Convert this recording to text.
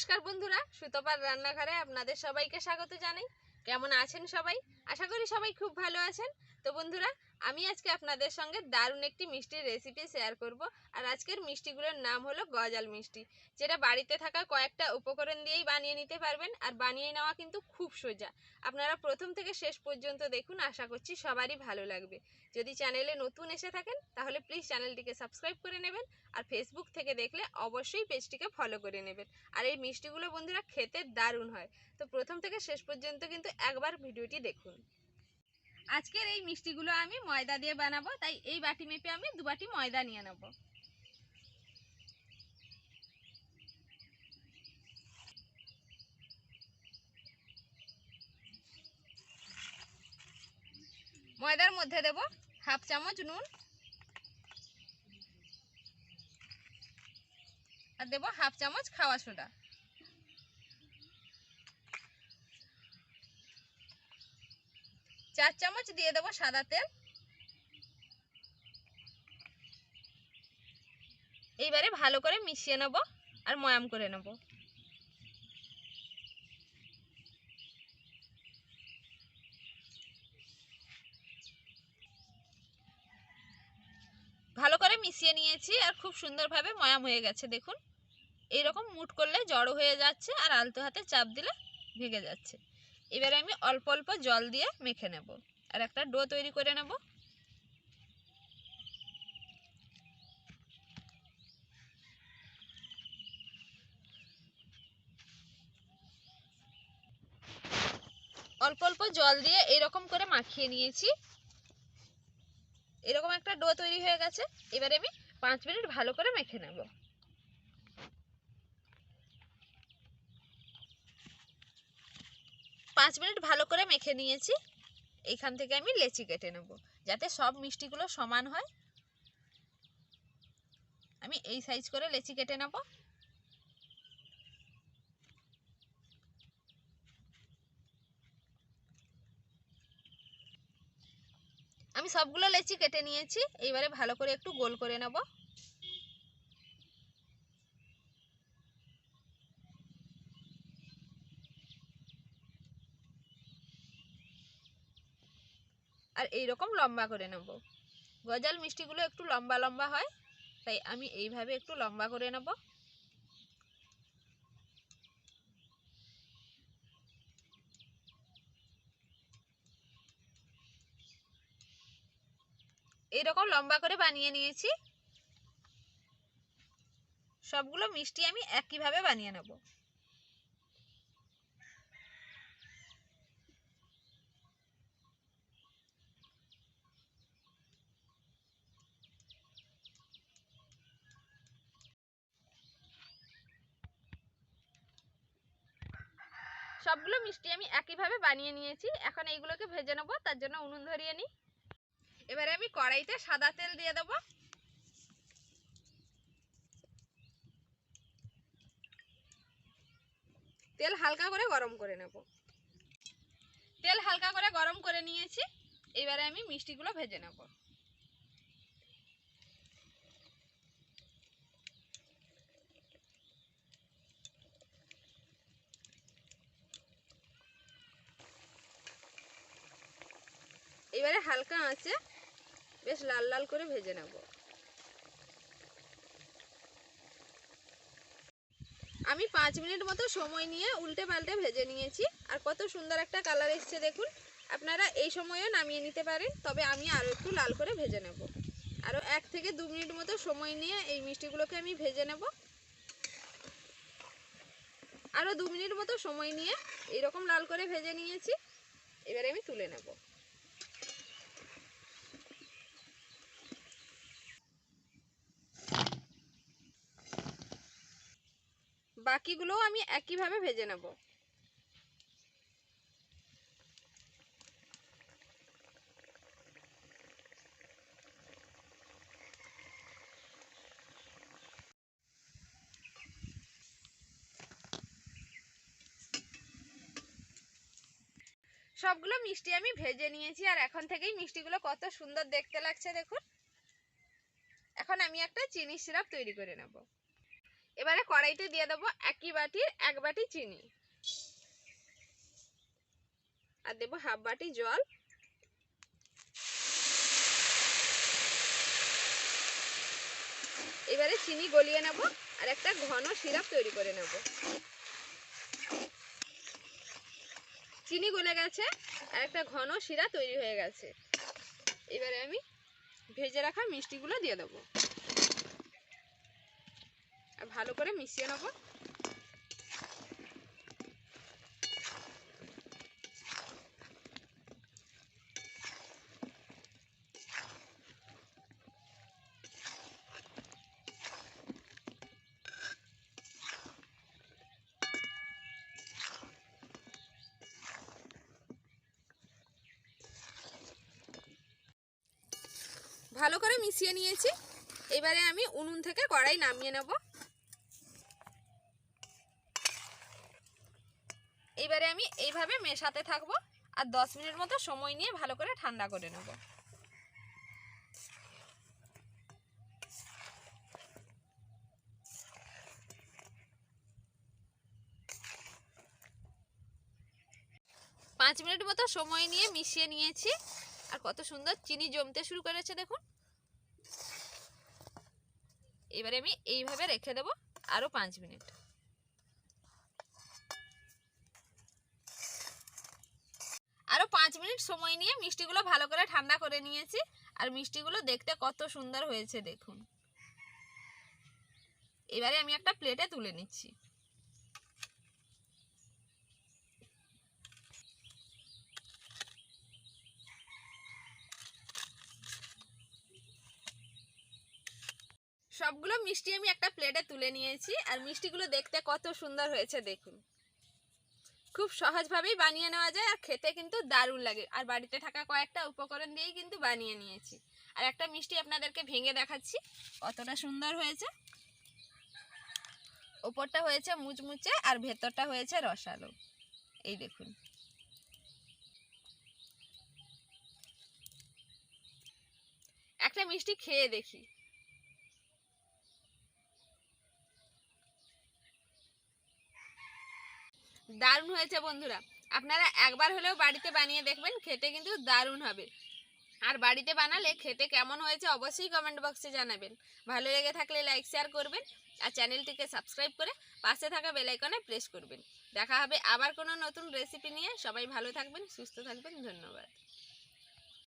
নমস্কার বন্ধুরা, সুতপার রান্নাঘরে আপনাদের সবাইকে স্বাগত জানাই। কেমন আছেন সবাই? আশা করি সবাই খুব ভালো আছেন। তো বন্ধুরা আমি আজকে আপনাদের সঙ্গে দারুণ একটি মিষ্টির রেসিপি শেয়ার করব। আর আজকের মিষ্টিগুলোর নাম হলো গজাল মিষ্টি। যেটা বাড়িতে থাকা কয়েকটা উপকরণ দিয়েই বানিয়ে নিতে পারবেন, আর বানিয়ে নেওয়া কিন্তু খুব সোজা। আপনারা প্রথম থেকে শেষ পর্যন্ত দেখুন, আশা করছি সবারই ভালো লাগবে। যদি চ্যানেলে নতুন এসে থাকেন, তাহলে প্লিজ চ্যানেলটিকে সাবস্ক্রাইব করে নেবেন, আর ফেসবুক থেকে দেখলে অবশ্যই পেজটিকে ফলো করে নেবেন। আর এই মিষ্টিগুলো বন্ধুরা খেতে দারুণ হয়। তো প্রথম থেকে শেষ পর্যন্ত কিন্তু একবার ভিডিওটি দেখুন। আজকের এই মিষ্টিগুলো আমি ময়দা দিয়ে বানাবো, তাই এই বাটি মেপে আমি দু বাটি ময়দা নিয়ে নেব। ময়দার মধ্যে দেব হাফ চামচ নুন, আর দেব হাফ চামচ খাওয়া সোডা। চার চামচ দিয়ে দেবো সাদা তেল। এইবারে ভালো করে মিশিয়ে নেব আর ময়াম করে নেব। ভালো করে মিশিয়ে নিয়েছি আর খুব সুন্দরভাবে ময়াম হয়ে গেছে, দেখুন। এইরকম মুট করলে জড়ো হয়ে যাচ্ছে আর আলতো হাতে চাপ দিলে ভেঙে যাচ্ছে। এবারে আমি অল্প অল্প জল দিয়ে মেখে নেব। আর একটা ডো তৈরি করে নেব। অল্প অল্প জল দিয়ে এরকম করে মাখিয়ে নিয়েছি। এরকম একটা ডো তৈরি হয়ে গেছে। এবারে আমি পাঁচ মিনিট ভালো করে মেখে নেব। পাঁচ মিনিট ভালো করে মেখে নিয়েছি। এইখান থেকে আমি লেচি কেটে নেব, যাতে সব মিষ্টিগুলো সমান হয়। আমি এই সাইজ করে লেচি কেটে নেব। আমি সবগুলো লেচি কেটে নিয়েছি, এইবারে ভালো করে একটু গোল করে নেব। আর এই রকম লম্বা করে নেব। গজাল মিষ্টিগুলো একটু লম্বা লম্বা হয়, তাই আমি এইভাবে একটু লম্বা করে নেব। এইরকম লম্বা করে বানিয়ে নিয়েছি। সবগুলো মিষ্টি আমি একইভাবে বানিয়ে নেব। সবগুলো মিষ্টি আমি একইভাবে বানিয়ে নিয়েছি। এখন এইগুলোকে ভেজে নেব, তার জন্য উনুন ধরিয়ে নিই। এবারে আমি কড়াইতে সাদা তেল দিয়ে দেবো। তেল হালকা করে গরম করে নেব। তেল হালকা করে গরম করে নিয়েছি। এবারে আমি মিষ্টিগুলো ভেজে নেব। এবারে হালকা আঁচে বেশ লাল লাল করে ভেজে নেব। আমি পাঁচ মিনিট মতো সময় নিয়ে উল্টে পাল্টে ভেজে নিয়েছি আর কত সুন্দর একটা কালার এসছে দেখুন। আপনারা এই সময়েও নামিয়ে নিতে পারেন, তবে আমি আরও একটু লাল করে ভেজে নেব। আরও এক থেকে দু মিনিট মতো সময় নিয়ে এই মিষ্টিগুলোকে আমি ভেজে নেব। আরও দু মিনিট মতো সময় নিয়ে এইরকম লাল করে ভেজে নিয়েছি। এবারে আমি তুলে নেব। বাকিগুলোও আমি একইভাবে ভেজে নেব। সবগুলো মিষ্টি আমি ভেজে নিয়েছি, আর এখন থেকেই মিষ্টিগুলো কত সুন্দর দেখতে লাগছে, দেখুন। এখন আমি একটা চিনি সিরাপ তৈরি করে নেব। এবারে কড়াইতে দিয়ে দেবো একই বাটির এক বাটি চিনি। আর দেবো হাফ বাটি জল। এবারে চিনি গলিয়ে নেব আর একটা ঘন সিরাপ তৈরি করে নেব। চিনি গলে গেছে আর একটা ঘন শিরা তৈরি হয়ে গেছে। এবারে আমি ভেজে রাখা মিষ্টিগুলো দিয়ে দেবো। ভালো করে মিশিয়ে নেব। ভালো করে মিশিয়ে নিয়েছি। এবারে আমি উনুন থেকে কড়াই নামিয়ে নেব। এবারে আমি এইভাবে মেশাতে থাকব আর দশ মিনিট মতো সময় নিয়ে ভালো করে ঠান্ডা করে নেব। পাঁচ মিনিট মতো সময় নিয়ে মিশিয়ে নিয়েছি। আর কত সুন্দর চিনি জমতে শুরু করেছে দেখুন। এবারে আমি এইভাবে রেখে দেব আরও পাঁচ মিনিট। আরও পাঁচ মিনিট সময় নিয়ে মিষ্টিগুলো ভালো করে ঠান্ডা করে নিয়েছি। আর মিষ্টিগুলো দেখতে কত সুন্দর হয়েছে, দেখুন। এবারে আমি একটা প্লেটে তুলে নিচ্ছি। সবগুলো মিষ্টি আমি একটা প্লেটে তুলে নিয়েছি। আর মিষ্টিগুলো দেখতে কত সুন্দর হয়েছে, দেখুন। খুব সহজভাবেই বানিয়ে নেওয়া যায় আর খেতে কিন্তু দারুণ লাগে। আর বাড়িতে থাকা কয়েকটা উপকরণ দিয়েই কিন্তু বানিয়ে নিয়েছি। আর একটা মিষ্টি আপনাদেরকে ভেঙে দেখাচ্ছি। কতটা সুন্দর হয়েছে। ওপরটা হয়েছে মুচমুচে আর ভেতরটা হয়েছে রসালো। এই দেখুন। একটা মিষ্টি খেয়ে দেখি। দারুণ হয়েছে বন্ধুরা। আপনারা একবার হলেও বাড়িতে বানিয়ে দেখবেন, খেতে কিন্তু দারুণ হবে। আর বাড়িতে বানালে খেতে কেমন হয়েছে অবশ্যই কমেন্ট বক্সে জানাবেন। ভালো লেগে থাকলে লাইক শেয়ার করবেন আর চ্যানেলটিকে সাবস্ক্রাইব করে পাশে থাকা বেলাইকনে প্রেস করবেন। দেখা হবে আবার কোনো নতুন রেসিপি নিয়ে। সবাই ভালো থাকবেন, সুস্থ থাকবেন, ধন্যবাদ।